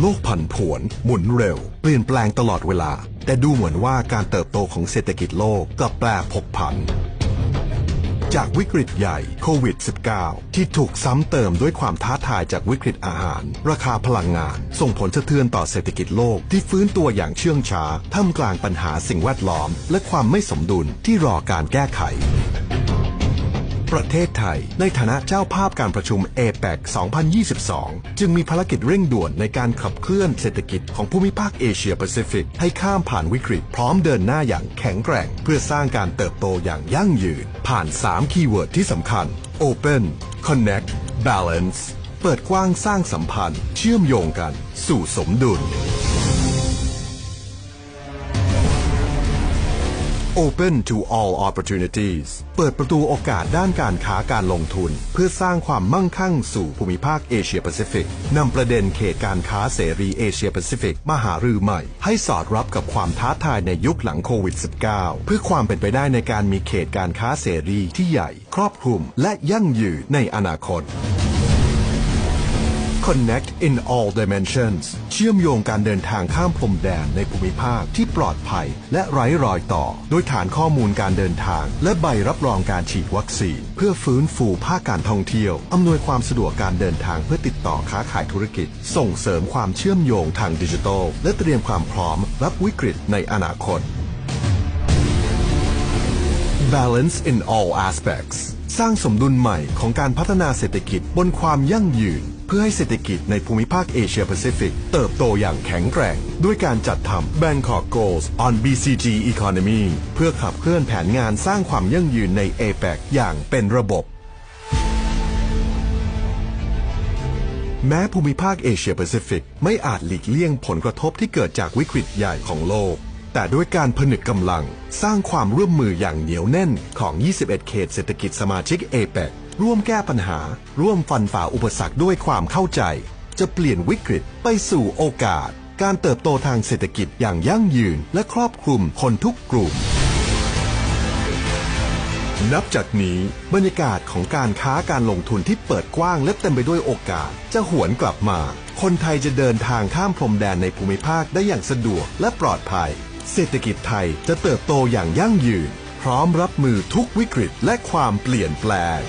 โลกผันผวน หมุนเร็ว เปลี่ยนแปลงตลอดเวลา แต่ดูเหมือนว่าการเติบโตของเศรษฐกิจโลกกลับแปรผกผัน จากวิกฤตใหญ่โควิด -19 ที่ถูกซ้ำเติมด้วยความท้าทายจากวิกฤตอาหาร ราคาพลังงาน ส่งผลสะเทือนต่อเศรษฐกิจโลกที่ฟื้นตัวอย่างเชื่องช้า ท่ามกลางปัญหาสิ่งแวดล้อม และความไม่สมดุลที่รอการแก้ไข ประเทศไทย ในฐานะเจ้าภาพการประชุม APEC 2022 จึงมีภารกิจเร่งด่วนในการขับเคลื่อนเศรษฐกิจของภูมิภาคเอเชียแปซิฟิกให้ข้ามผ่านวิกฤต พร้อมเดินหน้าอย่างแข็งแกร่ง เพื่อสร้างการเติบโตอย่างยั่งยืน ผ่าน 3 คีย์เวิร์ดที่สำคัญ Open Connect Balance เปิดกว้างสร้างสัมพันธ์ เชื่อมโยงกัน สู่สมดุล Open to all opportunities เปิดประตูโอกาสด้านการค้าการลงทุน เพื่อสร้างความมั่งคั่งสู่ภูมิภาคเอเชียแปซิฟิกนำประเด็นเขตการค้าเสรีเอเชียแปซิฟิกมาหารือใหม่ ให้สอดรับกับความท้าทายในยุคหลังโควิด -19 เพื่อความเป็นไปได้ในการมีเขตการค้าเสรีที่ใหญ่ ครอบคลุมและยั่งยืนในอนาคต Connect in all dimensions เชื่อมโยงการเดินทางข้ามพรมแดนในภูมิภาคที่ปลอดภัย และไร้รอยต่อ โดยฐานข้อมูลการเดินทาง และใบรับรองการฉีดวัคซีน เพื่อฟื้นฟูภาคการท่องเที่ยว อำนวยความสะดวกการเดินทางเพื่อติดต่อค้าขายธุรกิจ ส่งเสริมความเชื่อมโยงทางดิจิทัล และเตรียมความพร้อมรับวิกฤตในอนาคต Balance in all aspects สร้างสมดุลใหม่ของการพัฒนาเศรษฐกิจบนความยั่งยืน เพื่อให้เศรษฐกิจในภูมิภาคเอเชียแปซิฟิกเติบโตอย่างแข็งแกร่ง ด้วยการจัดทำ Bangkok Goals on BCG Economy เพื่อขับเคลื่อนแผนงานสร้างความยั่งยืนใน APEC อย่างเป็นระบบแม้ภูมิภาคเอเชียแปซิฟิกไม่อาจหลีกเลี่ยงผลกระทบที่เกิดจากวิกฤตใหญ่ของโลก แต่ด้วยการผนึกกำลังสร้างความร่วมมืออย่างเหนียวแน่นของ 21 เขตเศรษฐกิจสมาชิกเอเปร่วมแก้ปัญหา ร่วมฟันฝ่าอุปสรรคด้วยความเข้าใจ จะเปลี่ยนวิกฤตไปสู่โอกาส การเติบโตทางเศรษฐกิจอย่างยั่งยืนและครอบคลุมคนทุกกลุ่ม นับจากนี้บรรยากาศของการค้าการลงทุนที่เปิดกว้างและเต็มไปด้วยโอกาส จะหวนกลับมา คนไทยจะเดินทางข้ามพรมแดนในภูมิภาคได้อย่างสะดวกและปลอดภัย เศรษฐกิจไทยจะเติบโตอย่างยั่งยืน พร้อมรับมือทุกวิกฤตและความเปลี่ยนแปลง